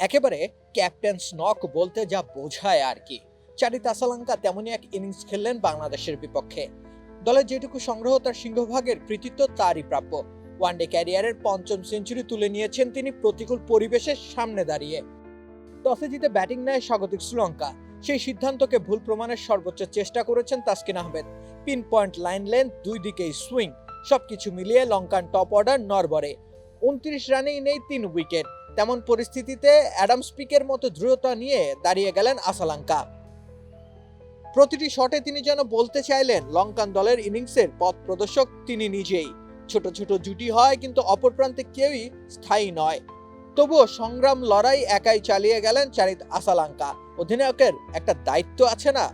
একেবারে ক্যাপ্টেন স্নক বলতে যা বোঝায় আর কি। চারিত আসালাঙ্কা তেমনই এক ইনিংস খেললেন বাংলাদেশের বিপক্ষে। দলের যেটুকু সংগ্রহ, তার সিংহভাগের কৃতিত্ব তারই প্রাপ্য। ওয়ানডে ক্যারিয়ারের পঞ্চম সেঞ্চুরি তুলে নিয়েছেন তিনি প্রতিকূল পরিবেশের সামনে দাঁড়িয়ে। টসে জিতে ব্যাটিং নেয় স্বাগতিক শ্রীলঙ্কা। সেই সিদ্ধান্তকে ভুল প্রমাণের সর্বোচ্চ চেষ্টা করেছেন Taskin Ahmed. Pinpoint line length দুই দিকেই সুইং। সবকিছু মিলিয়ে লঙ্কান টপ অর্ডার নরবরে। উনত্রিশ রানেই নেই তিন উইকেট। তেমন পরিস্থিতিতে অ্যাডাম স্পিকের মতো দৃঢ়তা নিয়ে দাঁড়িয়ে গেলেন আসালাঙ্কা। প্রতিটি শটে তিনি যেন বলতে চাইলেন, লঙ্কান দলের ইনিংসের পথ প্রদর্শক তিনি নিজেই। ছোট ছোট জুটি হয়, কিন্তু অপর প্রান্তে কেউই স্থায়ী নয়। তবুও সংগ্রাম লড়াই একাই চালিয়ে গেলেন চারিত আসালাঙ্কা। অধিনায়কের একটা দায়িত্ব আছে না?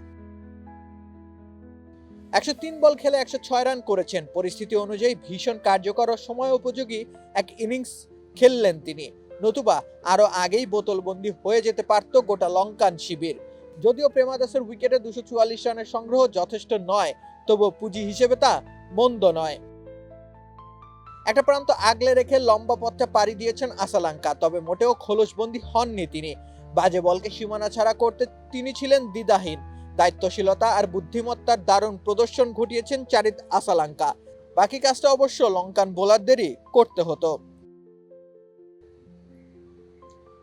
একশো তিন বল খেলে একশো ছয় রান করেছেন। পরিস্থিতি অনুযায়ী ভীষণ কার্যকর ও সময় উপযোগী এক ইনিংস খেললেন তিনি। নতুবা আরও আগেই বোতলবন্দি হয়ে যেতে পারত গোটা লঙ্কান শিবির। যদিও প্রেমাদাসের উইকেটে দুশো চুয়াল্লিশ রানের সংগ্রহ যথেষ্ট নয়, তবুও পুঁজি হিসেবে তা মন্দ নয়। একটা প্রান্ত আগলে রেখে লম্বা পথটা পাড়ি দিয়েছেন আসালাঙ্কা, তবে মোটেও খোলসবন্দি হননি তিনি। বাজে বলকে সীমানা ছাড়া করতে তিনি ছিলেন দ্বিধাহীন। দায়িত্বশীলতা আর বুদ্ধিমত্তার দারুণ প্রদর্শন ঘটিয়েছেন চারিত আসালাঙ্কা। বাকি কাজটা অবশ্য লঙ্কান বোলারদেরই করতে হতো।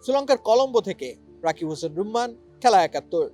শ্রীলঙ্কার কলম্বো থেকে রাকিব হোসেন রুম্মান খেলা একাত্তর।